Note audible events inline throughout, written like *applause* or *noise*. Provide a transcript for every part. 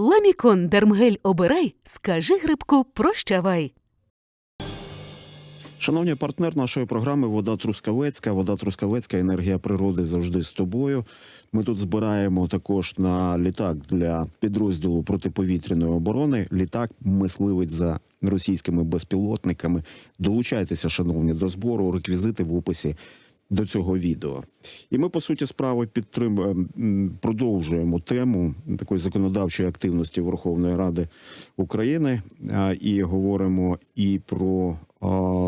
Ламікон Дермгель обирай, скажи грибку прощавай. Шановні партнер нашої програми Вода Трускавецька. Вода Трускавецька, енергія природи завжди з тобою. Ми тут збираємо також на літак для підрозділу протиповітряної оборони. Літак мисливець за російськими безпілотниками. Долучайтеся, шановні, до збору. Реквізити в описі до цього відео. І ми, по суті, справи підтрим... продовжуємо тему такої законодавчої активності Верховної Ради України і говоримо і про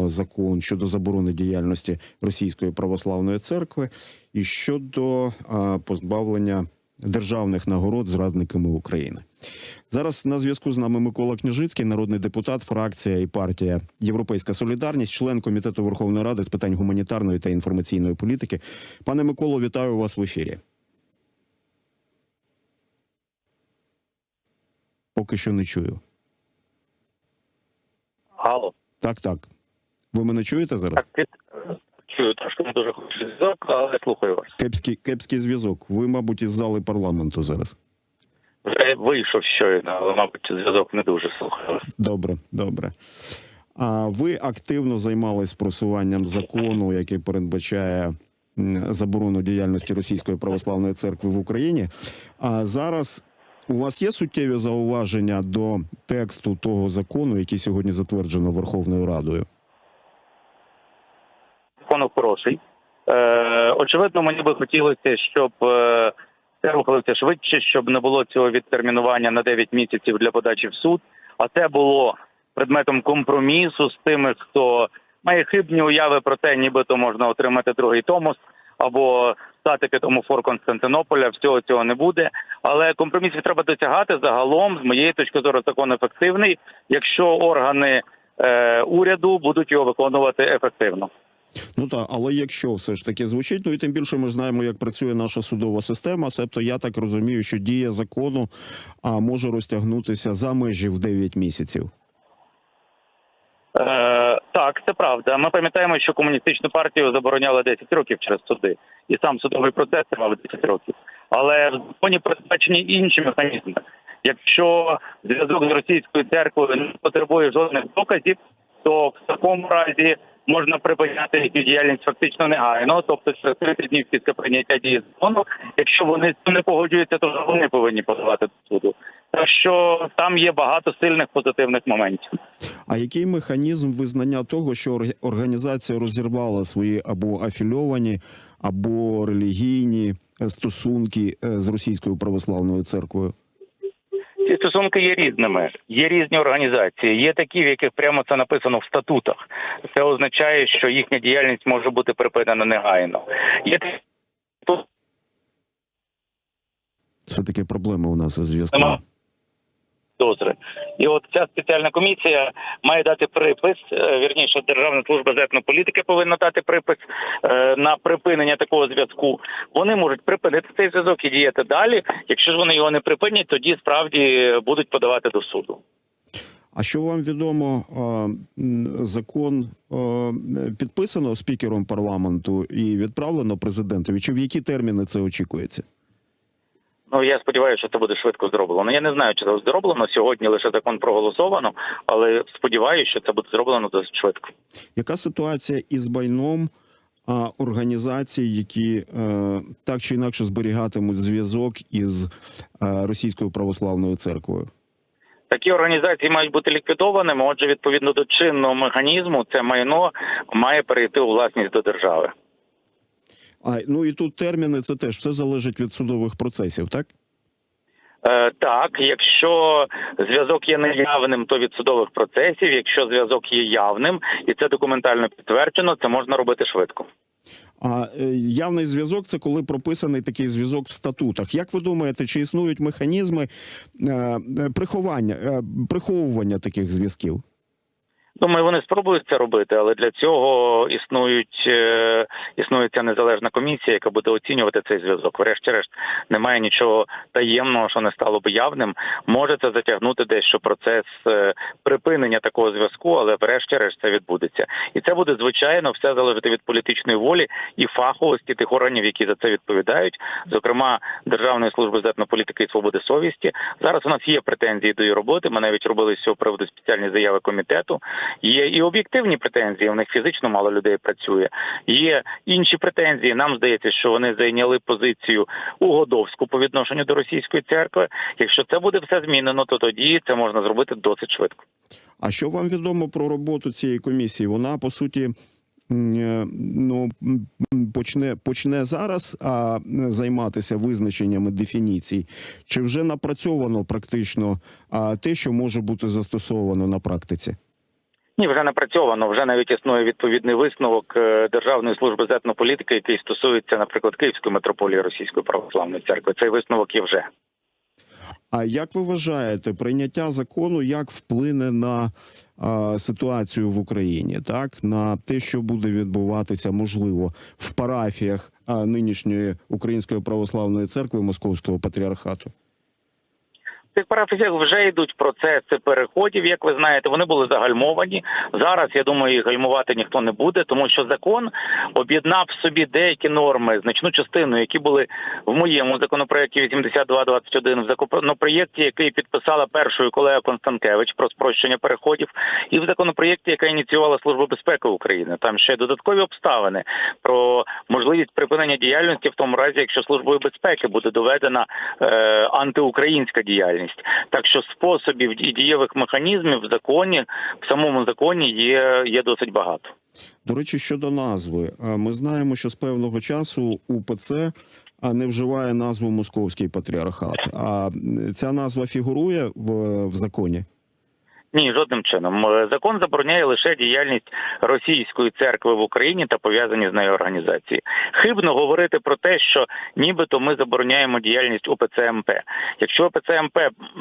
закон щодо заборони діяльності Російської православної церкви, і щодо позбавлення державних нагород зрадниками України. Зараз на зв'язку з нами Микола Княжицький, народний депутат, фракція і партія Європейська Солідарність, член комітету Верховної Ради з питань гуманітарної та інформаційної політики. Пане Миколо, вітаю вас в ефірі. Поки що не чую. Алло. Так, так. Ви мене чуєте зараз? Так, чую трошки не дуже хороший зв'язок, але слухаю вас. Кепський, кепський зв'язок. Ви, мабуть, із зали парламенту зараз. Вийшов щойно, але, мабуть, зв'язок не дуже слухаю вас. Добре, добре. А ви активно займались просуванням закону, який передбачає заборону діяльності Російської православної церкви в Україні. А зараз у вас є суттєві зауваження до тексту того закону, який сьогодні затверджено Верховною Радою? Закон хороший. Е, очевидно, мені би хотілося, щоб е, це рухалося швидше, щоб не було цього відтермінування на 9 місяців для подачі в суд. А це було предметом компромісу з тими, хто має хибні уяви про те, нібито можна отримати другий Томос або стати п'ятомофор Константинополя. Всього цього не буде. Але компромісів треба досягати загалом, з моєї точки зору, закон ефективний, якщо органи е, уряду будуть його виконувати ефективно. Ну так, але якщо все ж таки звучить, ну і тим більше ми ж знаємо, як працює наша судова система. Себто я так розумію, що дія закону а може розтягнутися за межі в 9 місяців. Е, так, це правда. Ми пам'ятаємо, що комуністичну партію забороняли 10 років через суди, і сам судовий процес тривав 10 років. Але в законі передбачені інші механізми. Якщо зв'язок з російською церквою не потребує жодних доказів, то в такому разі можна припиняти їхню діяльність фактично негайно, тобто через 30 днів після прийняття дії закону. Якщо вони не погоджуються, то вони повинні подавати до суду. Так що там є багато сильних позитивних моментів. А який механізм визнання того, що організація розірвала свої або афільовані, або релігійні е, стосунки е, з російською православною церквою? Стосунки є різними. Є різні організації. Є такі, в яких прямо це написано в статутах. Це означає, що їхня діяльність може бути припинена негайно. Є такі, Це таки проблема у нас із зв'язком. Підозри. І от ця спеціальна комісія має дати припис. е, Вірніше, Державна служба з етнополітики повинна дати припис е, на припинення такого зв'язку. Вони можуть припинити цей зв'язок і діяти далі. Якщо ж вони його не припинять, тоді справді будуть подавати до суду. А що вам відомо, закон підписано спікером парламенту і відправлено президентові? Чи в які терміни це очікується? Ну я сподіваюся, що це буде швидко зроблено. Я не знаю, чи це зроблено сьогодні. Лише закон проголосовано, але сподіваюся, що це буде зроблено досить швидко. Яка ситуація із майном а, організацій, які е, так чи інакше зберігатимуть зв'язок із е, російською православною церквою? Такі організації мають бути ліквідованими. Отже, відповідно до чинного механізму, це майно має перейти у власність до держави. А ну і тут терміни це теж все залежить від судових процесів, так? Е, так, якщо зв'язок є неявним, то від судових процесів. Якщо зв'язок є явним і це документально підтверджено, це можна робити швидко. А е, явний зв'язок це коли прописаний такий зв'язок в статутах. Як ви думаєте, чи існують механізми е, е, приховання, приховування таких зв'язків? Думаю, вони спробують це робити, але для цього існують е, існує ця незалежна комісія, яка буде оцінювати цей зв'язок. Врешті-решт немає нічого таємного, що не стало б явним. Може це затягнути дещо процес е, припинення такого зв'язку, але врешті-решт це відбудеться. І це буде звичайно все залежати від політичної волі і фаховості тих органів, які за це відповідають, зокрема Державної служби з етнополітики і свободи совісті. Зараз у нас є претензії до її роботи. Ми навіть робили з цього приводу спеціальні заяви комітету. Є і об'єктивні претензії. У них фізично мало людей працює. Є інші претензії. Нам здається, що вони зайняли позицію угодовську по відношенню до російської церкви. Якщо це буде все змінено, то тоді це можна зробити досить швидко. А що вам відомо про роботу цієї комісії? Вона по суті. е, Ну почне почне зараз а займатися визначеннями дефініцій, чи вже напрацьовано практично а, те, що може бути застосовано на практиці? Ні, вже напрацьовано. Вже навіть існує відповідний висновок е, Державної служби з етнополітики, який стосується, наприклад, Київської митрополії Російської православної церкви. Цей висновок є вже. А як ви вважаєте, прийняття закону як вплине на а, ситуацію в Україні, так на те, що буде відбуватися, можливо, в парафіях а, нинішньої Української православної церкви Московського патріархату? Цих парафіях вже йдуть процеси переходів. Як ви знаєте, вони були загальмовані. Зараз я думаю, їх гальмувати ніхто не буде, тому що закон об'єднав в собі деякі норми, значну частину, які були в моєму законопроекті 8221, в законопроєкті, який підписала першою колега Констанкевич про спрощення переходів, і в законопроєкті, яка ініціювала Служба безпеки України. Там ще додаткові обставини про можливість припинення діяльності в тому разі, якщо службою безпеки буде доведена е, антиукраїнська діяльність. Так що способів і дієвих механізмів в законі в самому законі є, є досить багато. До речі, щодо назви, ми знаємо, що з певного часу УПЦ не вживає назву Московський патріархат. А ця назва фігурує в, в законі. Ні, жодним чином. Закон забороняє лише діяльність російської церкви в Україні та пов'язані з нею організації. Хибно говорити про те, що нібито ми забороняємо діяльність УПЦ МП. Якщо УПЦ МП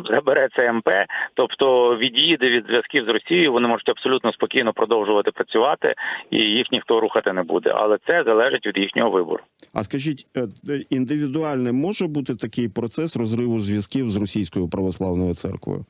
забере це МП, тобто від'їде від зв'язків з Росією, вони можуть абсолютно спокійно продовжувати працювати, і їх ніхто рухати не буде. Але це залежить від їхнього вибору. А скажіть, е, е, індивідуальним може бути такий процес розриву зв'язків з російською православною церквою?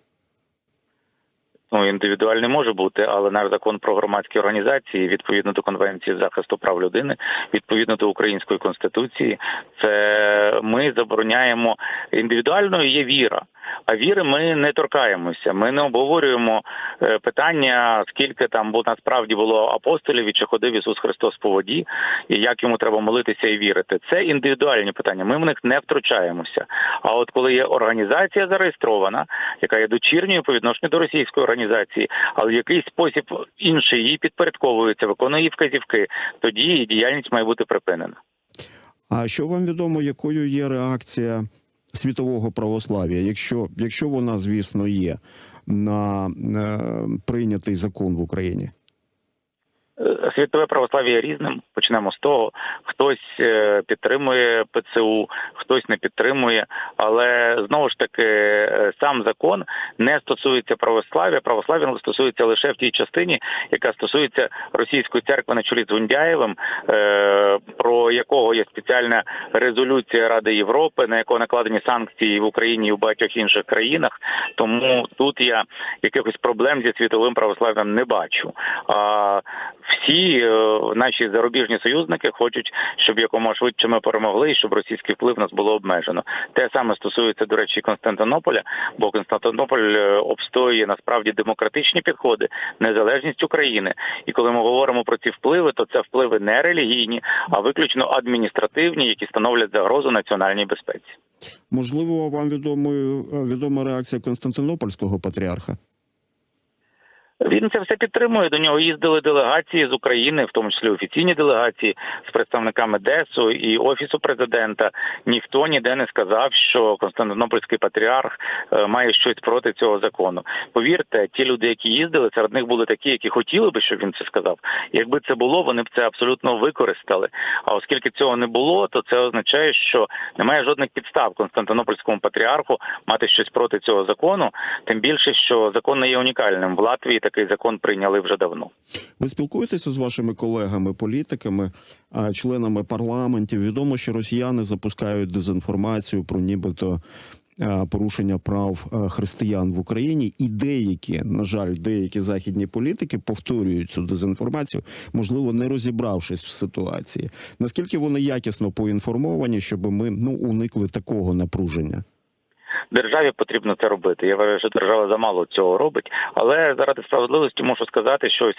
Ну, індивідуальний може бути, але наш закон про громадські організації, відповідно до конвенції захисту прав людини, відповідно до української конституції, це ми забороняємо індивідуальною є віра. А віри ми не торкаємося. Ми не обговорюємо е, питання, скільки там бо насправді було апостолів і чи ходив Ісус Христос по воді, і як йому треба молитися і вірити. Це індивідуальні питання. Ми в них не втручаємося. А от коли є організація зареєстрована, яка є дочірньою по відношенню до російської організації, але в якийсь спосіб інший їй підпорядковується, виконує її вказівки, тоді її діяльність має бути припинена. А що вам відомо, якою є реакція світового православ'я, якщо, якщо вона, звісно, є на е, прийнятий закон в Україні? Світове православ'я різним. Почнемо з того, хтось е, підтримує ПЦУ, хтось не підтримує. Але знову ж таки, е, сам закон не стосується православ'я. Православ'я стосується лише в тій частині, яка стосується російської церкви на чолі з Гундяєвим, е, про якого є спеціальна резолюція Ради Європи, на якого накладені санкції в Україні і в багатьох інших країнах. Тому тут я якихось проблем зі світовим православ'ям не бачу. А всі е, наші зарубіжні союзники хочуть, щоб якомога швидше ми перемогли, і щоб російський вплив нас було обмежено. Те саме стосується, до речі, Константинополя, бо Константинополь е, обстоює насправді демократичні підходи, незалежність України. І коли ми говоримо про ці впливи, то це впливи не релігійні, а виключно адміністративні, які становлять загрозу національній безпеці. Можливо, вам відомою відома реакція Константинопольського патріарха? Він це все підтримує. До нього їздили делегації з України, в тому числі офіційні делегації з представниками ДЕСу і офісу президента. Ніхто ніде не сказав, що Константинопольський патріарх е, має щось проти цього закону. Повірте, ті люди, які їздили, серед них були такі, які хотіли би, щоб він це сказав. Якби це було, вони б це абсолютно використали. А оскільки цього не було, то це означає, що немає жодних підстав Константинопольському патріарху мати щось проти цього закону. Тим більше, що закон не є унікальним в Латвії. Такий закон прийняли вже давно. Ви спілкуєтеся з вашими колегами, політиками, членами парламентів? Відомо, що росіяни запускають дезінформацію про нібито порушення прав християн в Україні, і деякі, на жаль, деякі західні політики повторюють цю дезінформацію, можливо, не розібравшись в ситуації. Наскільки вони якісно поінформовані, щоб ми ну уникли такого напруження? Державі потрібно це робити. Я вважаю, що держава замало цього робить. Але заради справедливості можу сказати, що ось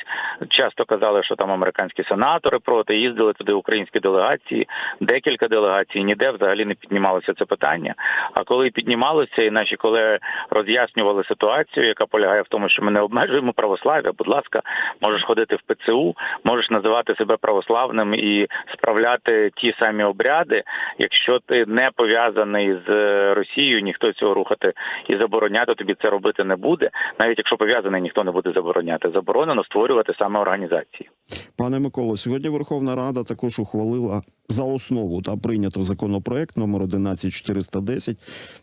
часто казали, що там американські сенатори проти їздили туди українські делегації, декілька делегацій, ніде взагалі не піднімалося це питання. А коли піднімалося, і наші колеги роз'яснювали ситуацію, яка полягає в тому, що ми не обмежуємо православ'я. Будь ласка, можеш ходити в ПЦУ, можеш називати себе православним і справляти ті самі обряди. Якщо ти не пов'язаний з Росією, ніхто цього рухати і забороняти тобі це робити не буде. Навіть якщо пов'язаний, ніхто не буде забороняти. Заборонено створювати саме організації. Пане Миколо, сьогодні Верховна Рада також ухвалила за основу та прийнято законопроект номер 11410.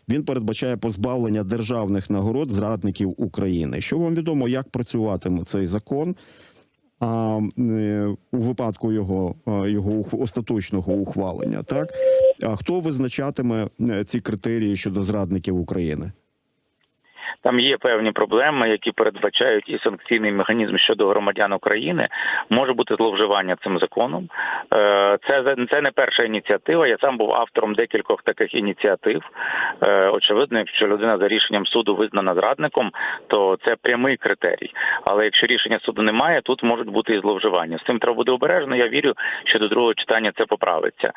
Він передбачає позбавлення державних нагород зрадників України. Що вам відомо, як працюватиме цей закон? А е, у випадку його, його остаточного ухвалення, так а хто визначатиме е, ці критерії щодо зрадників України? Там є певні проблеми, які передбачають і санкційний механізм щодо громадян України. Може бути зловживання цим законом. Е, Це це не перша ініціатива. Я сам був автором декількох таких ініціатив. Е, Очевидно, якщо людина за рішенням суду визнана зрадником, то це прямий критерій. Але якщо рішення суду немає, тут можуть бути і зловживання. З цим треба бути обережно. Я вірю, що до другого читання це поправиться.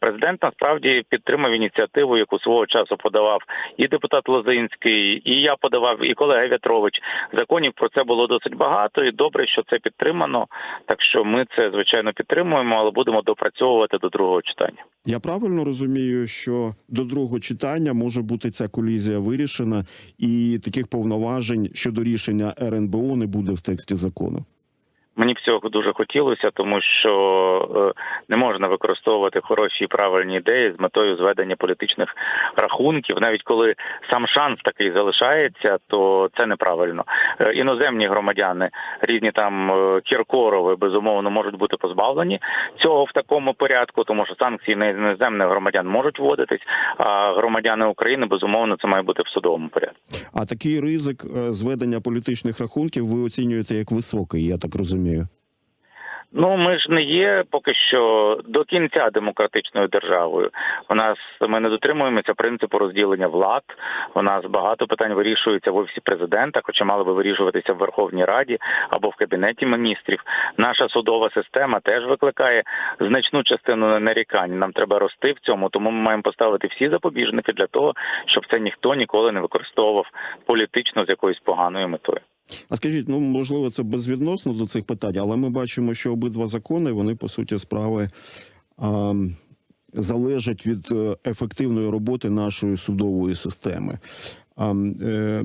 Президент насправді підтримав ініціативу, яку свого часу подавав і депутат Лозинський, і я подавав, і колега В'ятрович. Законів про це було досить багато, і добре, що це підтримано. Так що ми це звичайно підтримуємо, але будемо допрацьовувати до другого читання. Я правильно розумію, що до другого читання може бути ця колізія вирішена, і таких повноважень щодо рішення РНБО не буде в тексті закону. Мені б цього дуже хотілося, тому що е, не можна використовувати хороші і правильні ідеї з метою зведення політичних рахунків. Навіть коли сам шанс такий залишається, то це неправильно. Е, Іноземні громадяни, різні там е, Кіркорови, безумовно, можуть бути позбавлені цього в такому порядку, тому що санкції на іноземних громадян можуть вводитись, а громадяни України безумовно це має бути в судовому порядку. А такий ризик зведення політичних рахунків ви оцінюєте як високий, я так розумію. Ну, ми ж не є поки що до кінця демократичною державою. У нас ми не дотримуємося принципу розділення влад. У нас багато питань вирішується в офісі президента, хоча мали би вирішуватися в Верховній Раді або в кабінеті міністрів. Наша судова система теж викликає значну частину нарікань. Нам треба рости в цьому, тому ми маємо поставити всі запобіжники для того, щоб це ніхто ніколи не використовував політично з якоюсь поганою метою. А скажіть, ну можливо, це безвідносно до цих питань, але ми бачимо, що обидва закони вони по суті справи а, залежать від е, ефективної роботи нашої судової системи. А, е,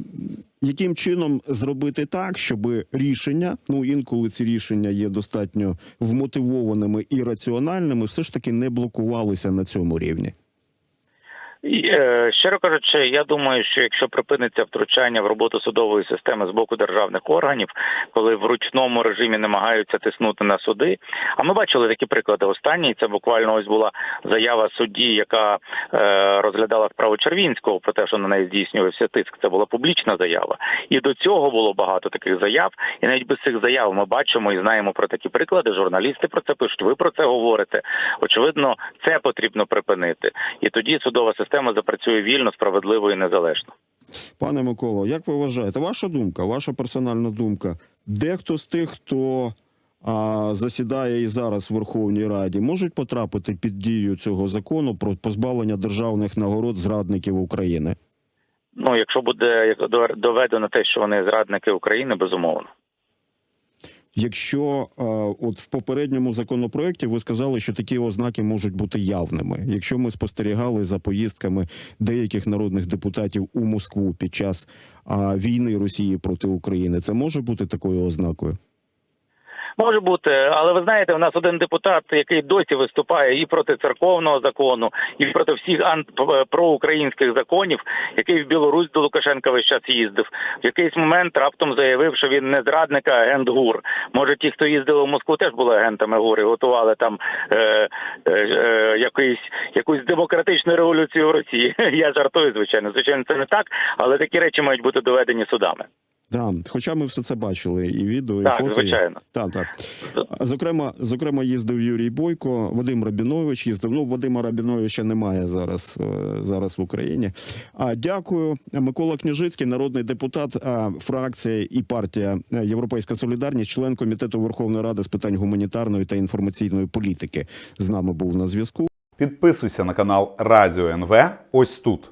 яким чином зробити так, щоб рішення, ну інколи ці рішення є достатньо вмотивованими і раціональними, все ж таки не блокувалися на цьому рівні? Е, Щиро кажучи, я думаю, що якщо припиниться втручання в роботу судової системи з боку державних органів, коли в ручному режимі намагаються тиснути на суди, а ми бачили такі приклади. Останній це буквально ось була заява судді, яка е, розглядала справу Червінського про те, що на неї здійснювався тиск. Це була публічна заява, і до цього було багато таких заяв. І навіть без цих заяв ми бачимо і знаємо про такі приклади. Журналісти про це пишуть. Ви про це говорите. Очевидно, це потрібно припинити, і тоді судова система запрацює вільно, справедливо і незалежно. Пане Миколо, як ви вважаєте, ваша думка, ваша персональна думка? Дехто з тих, хто а, засідає і зараз в Верховній Раді, можуть потрапити під дію цього закону про позбавлення державних нагород зрадників України? Ну, якщо буде доведено те, що вони зрадники України, безумовно. Якщо а, от в попередньому законопроекті ви сказали, що такі ознаки можуть бути явними. Якщо ми спостерігали за поїздками деяких народних депутатів у Москву під час війни Росії проти України, це може бути такою ознакою? Може бути, але ви знаєте, у нас один депутат, який досі виступає і проти церковного закону, і проти всіх ант- проукраїнських законів, який в Білорусь до Лукашенка весь час їздив. В якийсь момент раптом заявив, що він не зрадник, а агент ГУР. Може, ті, хто їздили в Москву, теж були агентами ГУР і готували там е, е, е, якийсь, якусь демократичну революцію в Росії. *laughs* Я жартую, звичайно. Звичайно, це не так, але такі речі мають бути доведені судами. Да, хоча ми все це бачили, і відео, і Так, фото. звичайно. Так, так. Зокрема, зокрема, їздив Юрій Бойко, Вадим Рабінович їздив. Ну, Вадима Рабіновича немає зараз, е, зараз в Україні. А дякую. Микола Княжицький, народний депутат, а, фракція і партія е, Європейська Солідарність, член комітету Верховної Ради з питань гуманітарної та інформаційної політики. З нами був на зв'язку. Підписуйся на канал Радіо НВ ось тут.